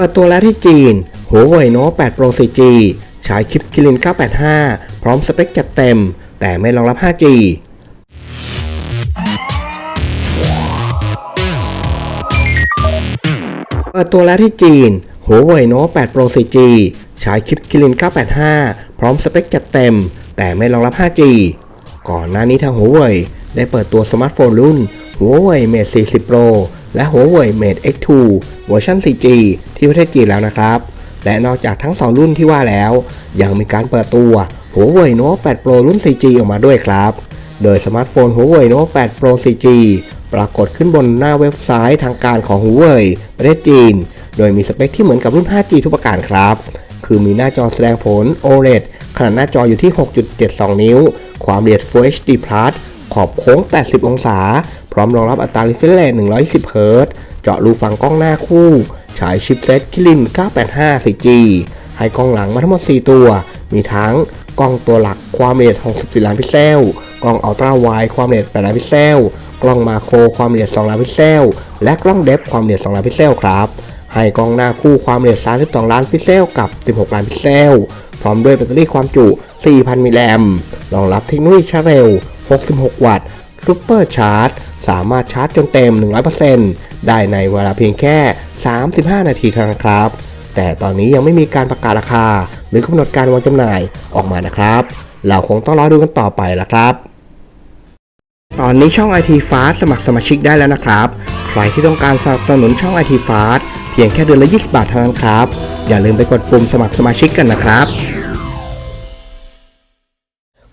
เปิดตัวแล้วที่จีน Huawei Note 8 Pro 4G ใช้ชิป Kirin 985 พร้อมสเปคจัดเต็ม แต่ไม่รองรับ 5G เปิดตัวแล้วที่จีน Huawei Note 8 Pro 4G ใช้ชิป Kirin 985 พร้อมสเปคจัดเต็ม แต่ไม่รองรับ 5G ก่อนหน้านี้ทาง Huawei ได้เปิดตัวสมาร์ทโฟนรุ่น Huawei Mate 40 Pro และ Huawei Mate X2 เวอร์ชัน 4G ที่ประเทศจีนแล้วนะครับ และนอกจากทั้ง 2 รุ่นที่ว่าแล้ว ยังมีการเปิดตัว Huawei Note 8 Pro รุ่น 4G ออกมาด้วยครับ โดยสมาร์ทโฟน Huawei Note 8 Pro 4G ปรากฏขึ้นบนหน้าเว็บไซต์ทางการของ Huawei ประเทศจีน โดยมีสเปคที่เหมือนกับรุ่น 5G ทุกประการครับ คือมีหน้าจอแสดงผล OLED ขนาดหน้าจออยู่ที่ 6.72 นิ้ว ความละเอียด Full HD Plus ขอบโค้ง 80 องศา พร้อมรองรับอัตรา refresh rate 120 Hz เจาะรูฟังกล้องหน้าคู่ ฉายชิปเซ็ตคิริน 985 4G ให้กล้องหลังมาทั้งหมด 4 ตัว มีทั้งกล้องตัวหลักความละเอียด 64 ล้านพิกเซล กล้องอัลตร้าไวด์ความละเอียด 8 ล้านพิกเซล กล้องมาโครความละเอียด 2 ล้านพิกเซล และกล้องเดฟความละเอียด 2 ล้านพิกเซลครับ ให้กล้องหน้าคู่ความละเอียด 32 ล้านพิกเซล กับ 16 ล้านพิกเซล พร้อมด้วยแบตเตอรี่ความจุ 4,000 มิลลิแอมรองรับเทคโนโลยีชาร์เร็ว 66 วัตต์ซุปเปอร์ชาร์จสามารถชาร์จจนเต็ม 100%ได้ในเวลาเพียงแค่ 35 นาทีเท่านั้นครับ แต่ตอนนี้ยังไม่มีการประกาศราคา หรือกำหนดการวางจำหน่ายออกมานะครับ เราคงต้องรอดูกันต่อไปละครับ ตอนนี้ช่อง IT Fast สมัครสมาชิกได้แล้วนะครับ ใครที่ต้องการสนับสนุนช่อง IT Fast เพียงแค่เดือนละ 20 บาทเท่านั้นครับ อย่าลืมไปกดปุ่มสมัครสมาชิกกันนะครับ